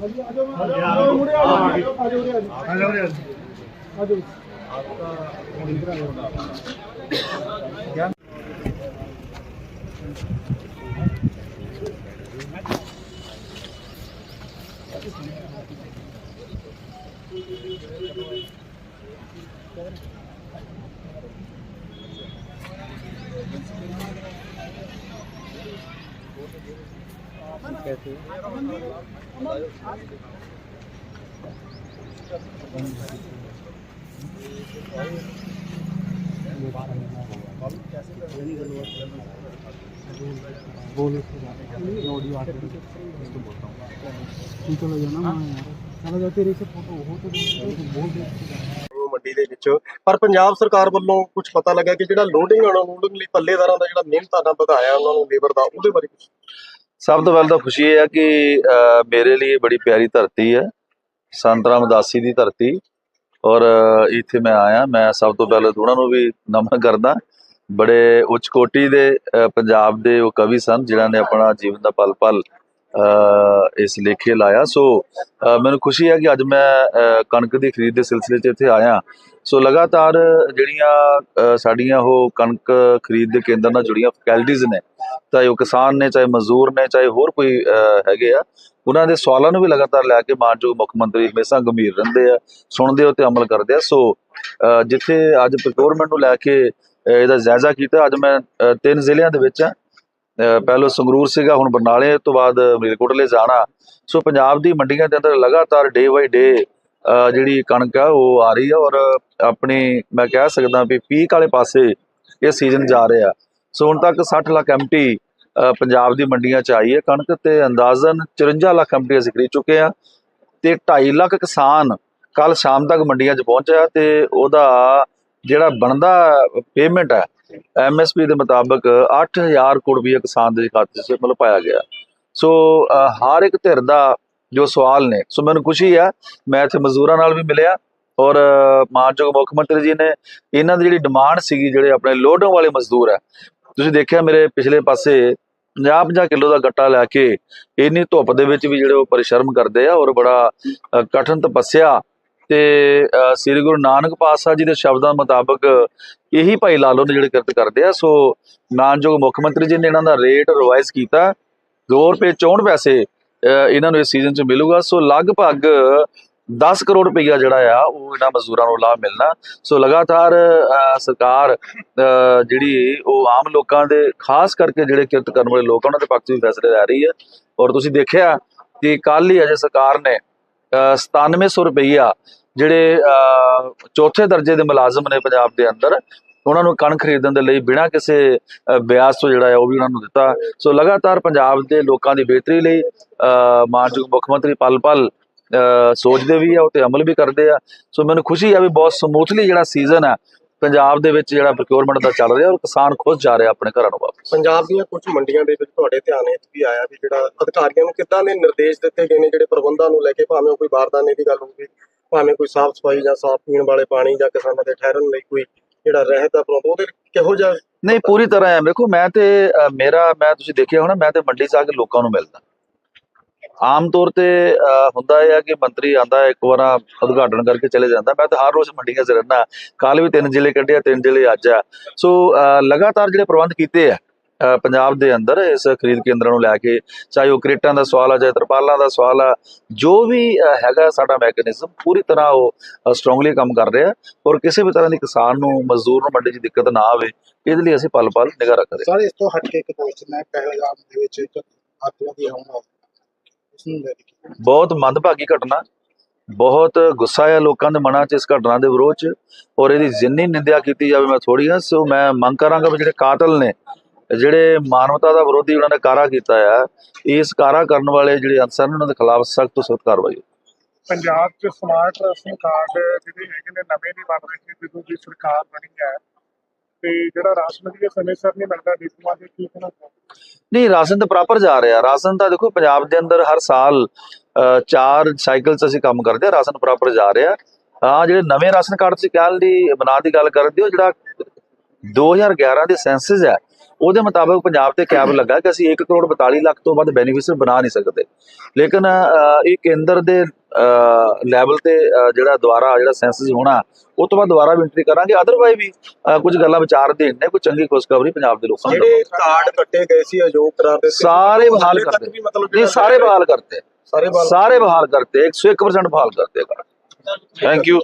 ਆ ਜਾਓ ਆ ਜਾਓ ਉਹ ਮੰਡੀ ਦੇ ਵਿੱਚ। ਪਰ ਪੰਜਾਬ ਸਰਕਾਰ ਵੱਲੋਂ ਕੁਝ ਪਤਾ ਲੱਗਾ ਕਿ ਜਿਹੜਾ ਲੋਡਿੰਗ ਅਨਲੋਡਿੰਗ ਲਈ ਪੱਲੇਦਾਰਾਂ ਦਾ ਜਿਹੜਾ ਮਿਹਨਤਾਨਾ ਵਧਾਇਆ ਉਹਨਾਂ ਨੂੰ ਲੇਬਰ ਦਾ, ਉਹਦੇ ਬਾਰੇ ਕੁਝ ਸਭ ਤੋਂ ਪਹਿਲਾਂ ਤਾਂ ਖੁਸ਼ੀ ਇਹ ਹੈ ਕਿ ਮੇਰੇ ਲਈ ਬੜੀ ਪਿਆਰੀ ਧਰਤੀ ਹੈ। ਸੰਤ ਰਾਮਦਾਸੀ ਦੀ ਧਰਤੀ। ਔਰ ਇੱਥੇ ਮੈਂ ਆਇਆ। ਮੈਂ ਸਭ ਤੋਂ ਪਹਿਲਾਂ ਉਹਨਾਂ ਨੂੰ ਵੀ ਨਮਨ ਕਰਦਾ। ਬੜੇ ਉੱਚ ਕੋਟੀ ਦੇ ਪੰਜਾਬ ਦੇ ਉਹ ਕਵੀ ਸਨ, ਜਿਨ੍ਹਾਂ ਨੇ ਆਪਣਾ ਜੀਵਨ ਦਾ ਪਲ ਪਲ ਇਸ ਲੇਖੇ ਲਾਇਆ। ਸੋ ਮੈਨੂੰ ਖੁਸ਼ੀ ਹੈ ਕਿ ਅੱਜ ਮੈਂ ਕਣਕ ਦੀ ਖਰੀਦ ਦੇ ਸਿਲਸਿਲੇ 'ਚ ਇੱਥੇ ਆਇਆ। ਸੋ, ਲਗਾਤਾਰ ਜਿਹੜੀਆਂ ਸਾਡੀਆਂ ਉਹ ਕਣਕ ਖਰੀਦ ਦੇ ਕੇਂਦਰ ਨਾਲ ਜੁੜੀਆਂ ਫੈਕਲਟੀਆਂ ਨੇ ਚਾਹੇ ਉਹ ਕਿਸਾਨ ਨੇ ਚਾਹੇ ਮਜ਼ਦੂਰ ਨੇ ਚਾਹੇ ਹੋਰ ਕੋਈ ਅਹ, ਹੈਗੇ ਆ ਉਹਨਾਂ ਦੇ ਸਵਾਲਾਂ ਨੂੰ ਵੀ ਲਗਾਤਾਰ ਲੈ ਕੇ ਮਾਨਯੋਗ ਮੁੱਖ ਮੰਤਰੀ ਹਮੇਸ਼ਾ ਗੰਭੀਰ ਰਹਿੰਦੇ ਆ ਸੁਣਦੇ ਹੋ ਤੇ ਅਮਲ ਕਰਦੇ ਆ। ਸੋ ਜਿੱਥੇ ਅੱਜ ਪ੍ਰੋਕਿਉਰਮੈਂਟ ਨੂੰ ਲੈ ਕੇ ਇਹਦਾ ਜਾਇਜ਼ਾ ਕੀਤਾ ਅੱਜ ਮੈਂ ਤਿੰਨ ਜ਼ਿਲ੍ਹਿਆਂ ਦੇ ਵਿੱਚ ਆ। ਅਹ, ਪਹਿਲੋਂ ਸੰਗਰੂਰ ਸੀਗਾ ਹੁਣ ਬਰਨਾਲੇ ਤੋਂ ਬਾਅਦ ਮਲੇਰਕੋਟਲੇ ਜਾਣਾ। ਸੋ ਪੰਜਾਬ ਦੀ ਮੰਡੀਆਂ ਦੇ ਅੰਦਰ ਲਗਾਤਾਰ ਡੇ ਬਾਈ ਡੇ ਜਿਹੜੀ ਕਣਕ ਆ ਉਹ ਆ ਰਹੀ ਆ ਔਰ ਆਪਣੀ ਮੈਂ ਕਹਿ ਸਕਦਾ ਵੀ ਪੀਕ ਵਾਲੇ ਪਾਸੇ ਇਹ ਸੀਜ਼ਨ ਜਾ ਰਿਹਾ। ਸੋ ਹੁਣ ਤੱਕ 60 ਲੱਖ ਐਮਟੀ ਪੰਜਾਬ ਦੀ ਮੰਡੀਆਂ 'ਚ ਆਈ ਹੈ। ਕਣਕ ਤੇ ਅੰਦਾਜ਼ਨ 54 ਲੱਖ ਐਮਟੀ ਅਸੀਂ ਖਰੀਦ ਚੁੱਕੇ ਆ ਤੇ 2.5 ਲੱਖ ਕਿਸਾਨ ਕੱਲ ਸ਼ਾਮ ਤੱਕ ਮੰਡੀਆਂ 'ਚ ਪਹੁੰਚਿਆ ਤੇ ਉਹਦਾ ਜਿਹੜਾ ਬਣਦਾ ਪੇਮੈਂਟ ਹੈ ਐਮਐਸਪੀ ਦੇ ਮੁਤਾਬਕ 8000 ਕਰੋੜ ਰੁਪਏ ਕਿਸਾਨ ਦੇ ਖਾਤੇ 'ਚ ਮਤਲਬ ਪਾਇਆ ਗਿਆ ਸੋ ਹਰ ਇੱਕ ਧਿਰ ਦਾ ਜੋ ਸਵਾਲ ਨੇ, ਸੋ ਮੈਨੂੰ ਖੁਸ਼ੀ ਆ ਮੈਂ ਇੱਥੇ ਮਜ਼ਦੂਰਾਂ ਨਾਲ ਵੀ ਮਿਲਿਆ ਔਰ, ਮਾਨਯੋਗ ਮੁੱਖ ਮੰਤਰੀ ਜੀ ਨੇ, ਇਹਨਾਂ ਦੀ ਜਿਹੜੀ ਡਿਮਾਂਡ ਸੀਗੀ, ਜਿਹੜੇ ਆਪਣੇ ਲੋਡਿੰਗ ਵਾਲੇ ਮਜ਼ਦੂਰ ਆ ਤੁਸੀਂ ਦੇਖਿਆ ਮੇਰੇ ਪਿਛਲੇ ਪਾਸੇ 50-50 ਕਿਲੋ ਦਾ ਗੱਟਾ ਲੈ ਕੇ ਇੰਨੀ ਧੁੱਪ ਦੇ ਵਿੱਚ ਵੀ ਜਿਹੜੇ ਉਹ ਪਰਿਸ਼ਰਮ ਕਰਦੇ ਆ ਔਰ ਬੜਾ ਅ, ਕਠਿਨ ਤਪੱਸਿਆ ਤੇ ਸ੍ਰੀ ਗੁਰੂ ਨਾਨਕ ਪਾਤਸ਼ਾਹ ਜੀ ਦੇ ਸ਼ਬਦਾਂ ਮੁਤਾਬਕ ਇਹੀ ਭਾਈ ਲਾਲੋ ਨੇ ਜਿਹੜੇ ਕਿਰਤ ਕਰਦੇ ਆ ਸੋ ਮਾਨਯੋਗ ਮੁੱਖ ਮੰਤਰੀ ਜੀ ਨੇ ਇਹਨਾਂ ਦਾ ਰੇਟ ਰਿਵਾਈਜ਼ ਕੀਤਾ। 2 ਰੁਪਏ 64 ਪੈਸੇ ਅ, ਇਹਨਾਂ ਨੂੰ ਇਸ ਸੀਜ਼ਨ 'ਚ ਮਿਲੂਗਾ। ਸੋ ਲਗਭਗ 10 ਕਰੋੜ ਰੁਪਈਆ ਜਿਹੜਾ ਆ ਉਹ ਇਹਨਾਂ ਮਜ਼ਦੂਰਾਂ ਨੂੰ ਲਾਭ ਮਿਲਣਾ। ਸੋ ਲਗਾਤਾਰ ਸਰਕਾਰ ਜਿਹੜੀ ਉਹ ਆਮ ਲੋਕਾਂ ਦੇ ਖਾਸ ਕਰਕੇ ਜਿਹੜੇ ਕਿਰਤ ਕਰਨ ਵਾਲੇ ਲੋਕ ਉਹਨਾਂ ਦੇ ਪੱਖ 'ਚ ਵੀ ਫੈਸਲੇ ਲੈ ਰਹੀ ਹੈ। ਔਰ ਤੁਸੀਂ ਦੇਖਿਆ ਕਿ ਕੱਲ ਹੀ ਅਜੇ ਸਰਕਾਰ ਨੇ ਅ, 9700 ਰੁਪਈਆ ਜਿਹੜੇ ਅ, ਚੌਥੇ ਦਰਜੇ ਦੇ ਮੁਲਾਜ਼ਮ ਨੇ ਪੰਜਾਬ ਦੇ ਅੰਦਰ ਉਹਨਾਂ ਨੂੰ ਕਣਕ ਖਰੀਦਣ ਦੇ ਲਈ ਬਿਨਾਂ ਕਿਸੇ ਅ, ਵਿਆਜ ਤੋਂ ਜਿਹੜਾ ਹੈ ਉਹ ਵੀ ਉਹਨਾਂ ਨੂੰ ਦਿੱਤਾ। ਸੋ ਲਗਾਤਾਰ ਪੰਜਾਬ ਦੇ ਲੋਕਾਂ ਦੀ ਬਿਹਤਰੀ ਲਈ ਅ, ਮਾਨਯੋਗ ਮੁੱਖ ਮੰਤਰੀ ਪਲ ਪਲ ਸੋਚਦੇ ਵੀ ਆ ਉਹ ਤੇ ਅਮਲ ਵੀ ਕਰਦੇ ਆ। ਸੋ ਮੈਨੂੰ ਖੁਸ਼ੀ ਆ ਵੀ ਬਹੁਤ ਸਮੂਥਲੀ ਜਿਹੜਾ ਸੀਜ਼ਨ ਹੈ ਪੰਜਾਬ ਦੇ ਵਿੱਚ ਜਿਹੜਾ ਪ੍ਰੋਕਿਉਰਮੈਂਟ ਦਾ ਚੱਲ ਰਿਹਾ ਔਰ ਕਿਸਾਨ ਖੁਸ਼ ਜਾ ਰਿਹਾ ਆਪਣੇ ਘਰਾਂ ਨੂੰ ਵਾਪਸ। ਪੰਜਾਬ ਦੀਆਂ ਕੁਝ ਮੰਡੀਆਂ ਦੇ ਵਿੱਚ ਤੁਹਾਡੇ ਧਿਆਨ ਵਿੱਚ ਵੀ ਆਇਆ ਵੀ ਜਿਹੜਾ ਅਧਿਕਾਰੀਆਂ ਨੂੰ ਕਿੱਦਾਂ ਦੇ ਨਿਰਦੇਸ਼ ਦਿੱਤੇ ਗਏ ਨੇ ਜਿਹੜੇ ਪ੍ਰਬੰਧਾਂ ਨੂੰ ਲੈ ਕੇ ਭਾਵੇਂ ਕੋਈ ਬਾਰਦਾਨੇ ਦੀ ਗੱਲ ਹੋਵੇ ਭਾਵੇਂ ਕੋਈ ਸਾਫ਼ ਸਫ਼ਾਈ ਜਾਂ ਸਾਫ਼ ਪੀਣ ਵਾਲੇ ਪਾਣੀ ਜਾਂ ਕਿਸਾਨਾਂ ਦੇ ਠਹਿਰਨ ਲਈ ਕੋਈ ਜਿਹੜਾ ਰਹਿਤ ਦਾ ਪ੍ਰਬੰਧ ਉਹਦੇ ਕਿਹੋ ਜਿਹਾ ਨਹੀਂ ਪੂਰੀ ਤਰ੍ਹਾਂ ਹੈ ਦੇਖੋ ਮੈਂ ਤੇ ਮੇਰਾ ਮੈਂ ਤੁਸੀਂ ਦੇਖਿਆ ਹੋਣਾ ਮੈਂ ਤੇ ਮੰਡੀ ਆ ਕੇ ਲੋਕਾਂ ਨੂੰ ਮਿਲਦਾ। ਆਮ ਤੌਰ ਤੇ ਹੁੰਦਾ ਇਹ ਕਿ ਮੰਤਰੀ ਆਂਦਾ ਇੱਕ ਵਾਰ ਉਦਘਾਟਨ ਕਰਕੇ ਚਲੇ ਜਾਂਦਾ। ਮੈਂ ਤਾਂ ਹਰ ਰੋਜ਼ ਮੰਡੀਆਂ 'ਚ ਰਹਿਣਾ ਕੱਲ ਵੀ ਤਿੰਨ ਜ਼ਿਲ੍ਹੇ ਕੱਢਿਆ ਤਿੰਨ ਜ਼ਿਲ੍ਹੇ ਅੱਜ ਆ। ਸੋ ਲਗਾਤਾਰ ਜਿਹੜੇ ਪ੍ਰਬੰਧ ਕੀਤੇ ਆ ਪੰਜਾਬ ਦੇ ਅੰਦਰ ਇਸ ਖਰੀਦ ਕੇਂਦਰਾਂ ਨੂੰ ਲੈ ਕੇ, ਚਾਹੇ ਉਹ ਕ੍ਰੇਟਾਂ ਦਾ ਸਵਾਲ ਆ, ਚਾਹੇ ਤਰਪਾਲਾਂ ਦਾ ਸਵਾਲ ਆ, ਜੋ ਵੀ ਹੈਗਾ ਸਾਡਾ ਮੈਕੈਨਿਜ਼ਮ, ਪੂਰੀ ਤਰ੍ਹਾਂ ਉਹ ਸਟਰੋਂਗਲੀ ਕੰਮ ਕਰ ਰਿਹਾ। ਔਰ ਕਿਸੇ ਵੀ ਤਰ੍ਹਾਂ ਦੀ ਕਿਸਾਨ ਨੂੰ, ਮਜ਼ਦੂਰ ਨੂੰ ਮੰਡੀ 'ਚ ਦਿੱਕਤ ਨਾ ਆਵੇ, ਇਹਦੇ ਲਈ ਅਸੀਂ ਪਲ ਪਲ ਨਿਗਾਹ ਰੱਖਦੇ ਹਾਂ। ਸਰ, ਇਸ ਤੋਂ ਹਟ ਕੇ ਇੱਕ ਕੁਐਸਚਨ ਹੈ ਪਹਿਲਗਾਮ ਦੇ ਵਿੱਚ ਇੱਕ ਦੀ ਹੋਣਾ ਬਹੁਤ ਮੰਦਭਾਗੀ ਘਟਨਾ ਬਹੁਤ ਗੁੱਸਾ ਹੈ ਲੋਕਾਂ ਦੇ ਮਨਾਂ 'ਚ ਇਸ ਘਟਨਾ ਦੇ ਵਿਰੋਧ 'ਚ ਔਰ ਇਹਦੀ ਜਿੰਨੀ ਨਿੰਦਿਆ ਕੀਤੀ ਜਾਵੇ ਮੈਂ ਥੋੜੀ ਆ ਸੋ ਮੈਂ ਮੰਗ ਕਰਾਂਗਾ ਵੀ ਜਿਹੜੇ ਕਾਤਲ ਨੇ ਜਿਹੜੇ ਮਾਨਵਤਾ ਦਾ ਵਿਰੋਧੀ ਉਹਨਾਂ ਨੇ ਕਾਰਾ ਕੀਤਾ ਆ ਇਸ ਕਾਰਾ ਕਰਨ ਵਾਲੇ ਜਿਹੜੇ ਅਨਸਰ ਨੇ ਉਹਨਾਂ ਦੇ ਖਿਲਾਫ ਸਖਤ ਤੋਂ ਸਖਤ ਕਾਰਵਾਈ ਹੋਵੇ। ਪੰਜਾਬ 'ਚ ਸਮਾਰਟ ਰਾਸ਼ਨ ਕਾਰਡ ਜਿਹੜੇ ਹੈਗੇ ਨੇ ਨਵੇਂ ਨਹੀਂ ਬਣ ਰਹੇ ਸੀ ਜਦੋਂ ਦੀ ਸਰਕਾਰ ਬਣੀ ਹੈ ਤੇ ਜਿਹੜਾ ਰਾਸ਼ਨ ਦੀ ਸਮੇਂ ਸਿਰ ਨਹੀਂ ਮਿਲਦਾ ਡਿਪੂਆਂ ਦੇ ਕੀ ਕਹਿਣਾ ਨਹੀਂ, ਰਾਸ਼ਨ ਤਾਂ ਪ੍ਰਾਪਰ ਜਾ ਰਿਹਾ। ਰਾਸ਼ਨ ਤਾਂ ਦੇਖੋ, ਪੰਜਾਬ ਦੇ ਅੰਦਰ ਹਰ ਸਾਲ ਚਾਰ ਸਾਈਕਲ ਅਸੀਂ ਕੰਮ ਕਰਦੇ ਆ ਰਾਸ਼ਨ ਪ੍ਰਾਪਰ ਜਾ ਰਿਹਾ। ਹਾਂ ਜਿਹੜੇ ਨਵੇਂ ਰਾਸ਼ਨ ਕਾਰਡ ਤੁਸੀਂ ਕਹਿਣ ਦੀ, ਬਣਾ ਦੀ ਗੱਲ ਕਰਦੇ ਹੋ ਜਿਹੜਾ 2011 ਦੇ ਸੈਂਸਸ ਹੈ, ਉਹਦੇ ਮੁਤਾਬਕ ਪੰਜਾਬ ਤੇ ਕੈਬ ਲੱਗਾ ਕਿ ਅਸੀਂ 1 ਕਰੋੜ 42 ਲੱਖ ਤੋਂ ਵੱਧ ਬੈਨੀਫਿਸ਼ੀਅਰ ਬਣਾ ਨਹੀਂ ਸਕਦੇ। ਲੇਕਿਨ ਇਹ ਕੇਂਦਰ ਦੇ ਲੈਵਲ ਤੇ ਜਿਹੜਾ ਦੁਆਰਾ ਜਿਹੜਾ ਸੈਂਸਸ ਹੋਣਾ ਉਹ ਤੋਂ ਬਾਅਦ ਦੁਬਾਰਾ ਵੀ ਐਂਟਰੀ ਕਰਾਂਗੇ। ਅਦਰਵਾਈਜ਼ ਵੀ ਕੁਝ ਗੱਲਾਂ ਵਿਚਾਰ ਦੇਣ ਨੇ ਕੋਈ ਚੰਗੀ ਖੁਸ਼ਖਬਰੀ ਪੰਜਾਬ ਦੇ ਲੋਕਾਂ ਨੂੰ ਜਿਹੜੇ ਕਾਰਡ ਕੱਟੇ ਗਏ ਸੀ ਅਯੋਗ ਕਰਾ ਦਿੱਤੇ ਸੀ, ਸਾਰੇ ਬਹਾਲ ਕਰਦੇ। ਨਹੀਂ ਸਾਰੇ ਬਹਾਲ ਕਰਤੇ ਸਾਰੇ ਬਹਾਲ ਸਾਰੇ ਬਹਾਲ ਕਰਤੇ 101% ਬਹਾਲ ਕਰਤੇ ਥੈਂਕ ਯੂ